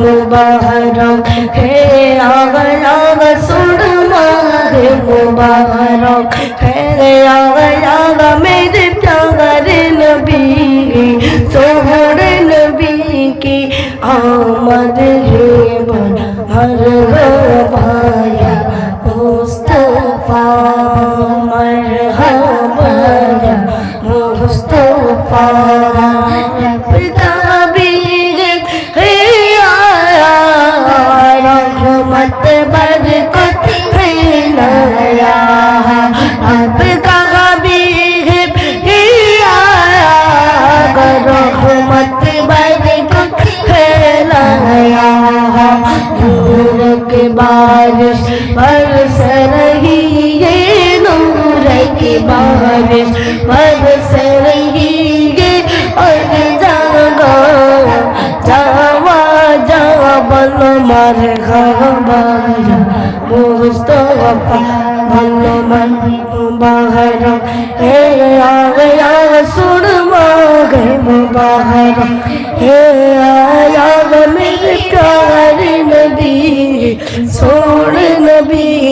মুবারক। হে আওলা রসুল মাহ মুবারক। হে আওলা মেরে প্যারে নবী, সোহর নবী কি আমদ হে হর ভায়া মুস্তফা মরহবা মুস্তফা পিতা بارش برس رہی ہے نور کی بارش برس رہی ہے اور جانا جاوا جاوا بلو مرحبا یا مصطفیٰ بلو مرحبا ہے آگیا سن مانگے مبارک ہے آیا میرے پیارے نبی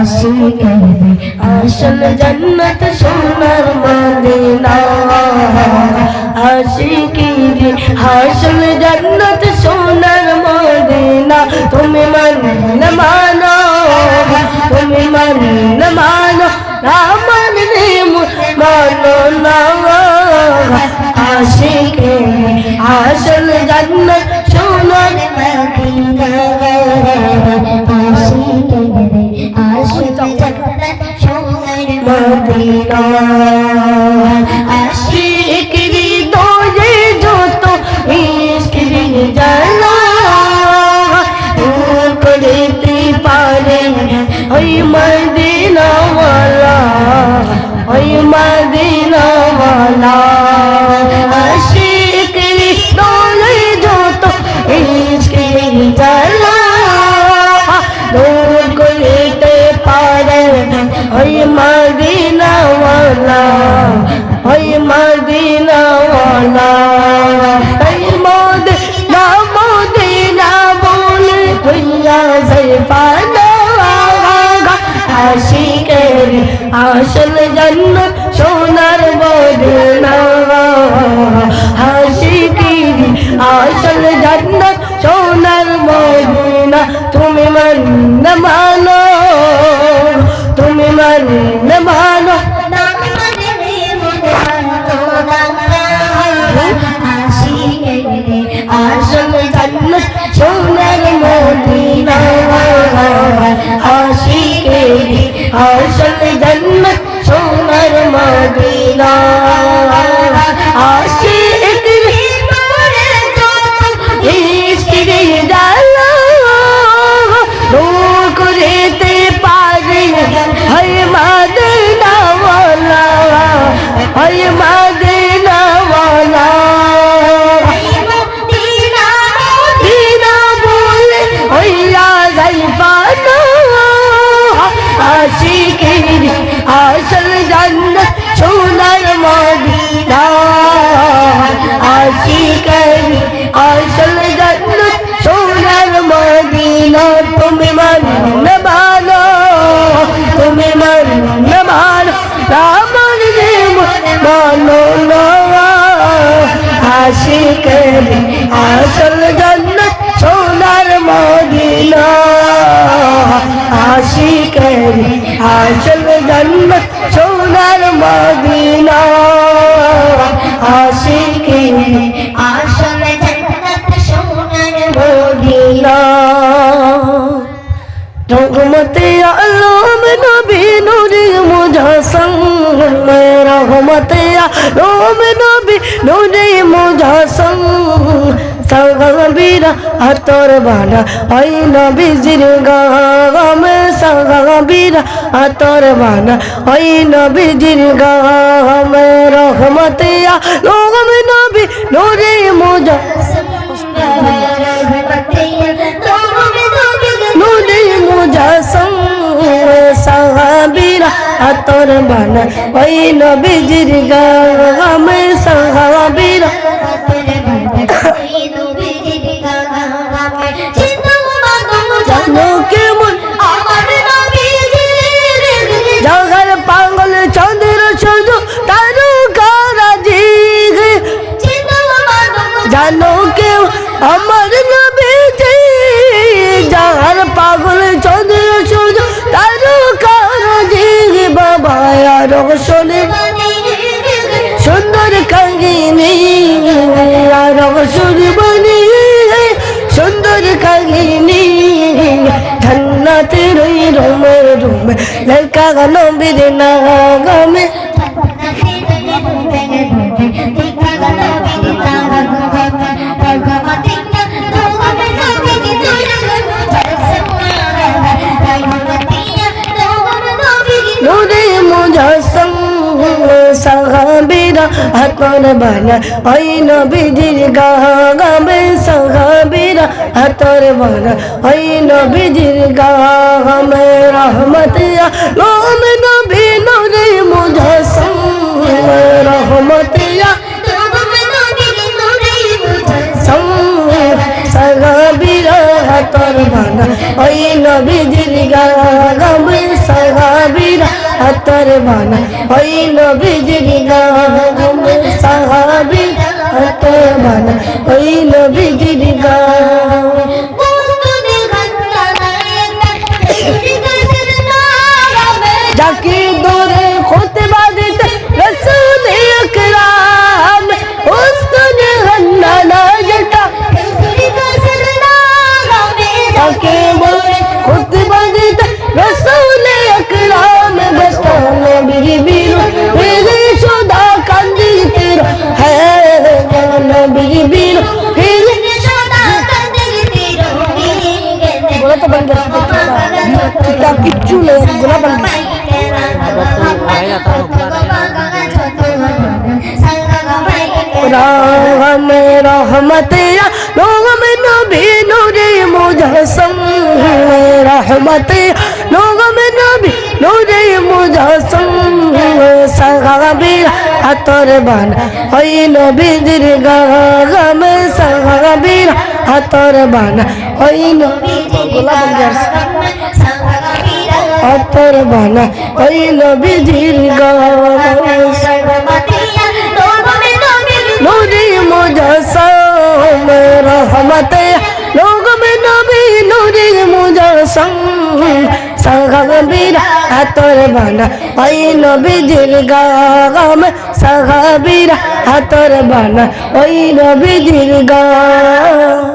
আশিক দে আসল জন্নত সোনার মদিনা। আশিক দে আসল জন্নত সোনার মদিনা। তুমি মন মানো তুমি মন মানো রাম Thank you. আশিকের আসল জন্নত সোনার মদিনা আশিকির আসল জন্ম সোনার বদনা তুমি মানো আশিকের আসল জন্নত সোনার মদিনা। আশিকের আসল জন্নত সোনার মদিনা। আলম নবী নূরে মুজাসম, সাগাবীরা আতর বানা ওই নবীজির গাম, সাগাবীরা আতর বানা ওই নবীজির গাম, রহমতে আলম নবী নূরে মুজাসম বানা ওই নবীজির গাম ধন্নাতের ওই রুমে রুমে লড়কা নবীর নাগামে। নূরে সাহাবীরা হাতর বানা, ওই নবীজির গাবে সাহাবীরা হাতর বানা, ওই নবীজির গাবে রহমতিয়া লোম নবী নূরে মুজাসম রহমতিয়া সম সাহাবীরা হাতর বানা, ওই নবীজির গাবে সাহাবীরা হাতর বানা হইল বিজলি গাম সাহাবি হাতর বানা হইল বিজলি গাবে রাম রহমতে লোগম নবী নূরে মুজাসম। রহমতে লোগম নবী নূরে মুজাসম। সাহাবীর হাতর বান ওই নবীর গাম সাহাবীর হাতর বান ওই হাতর বান ওই নবীর গাম নূরে মুজাসম রহমতে লোগম নবী নূরে মুজাসম সাহাবীর হাতর বানা ওই নবীজির গাম সাহাবীর হাতর বানা ওই নবীজির গাম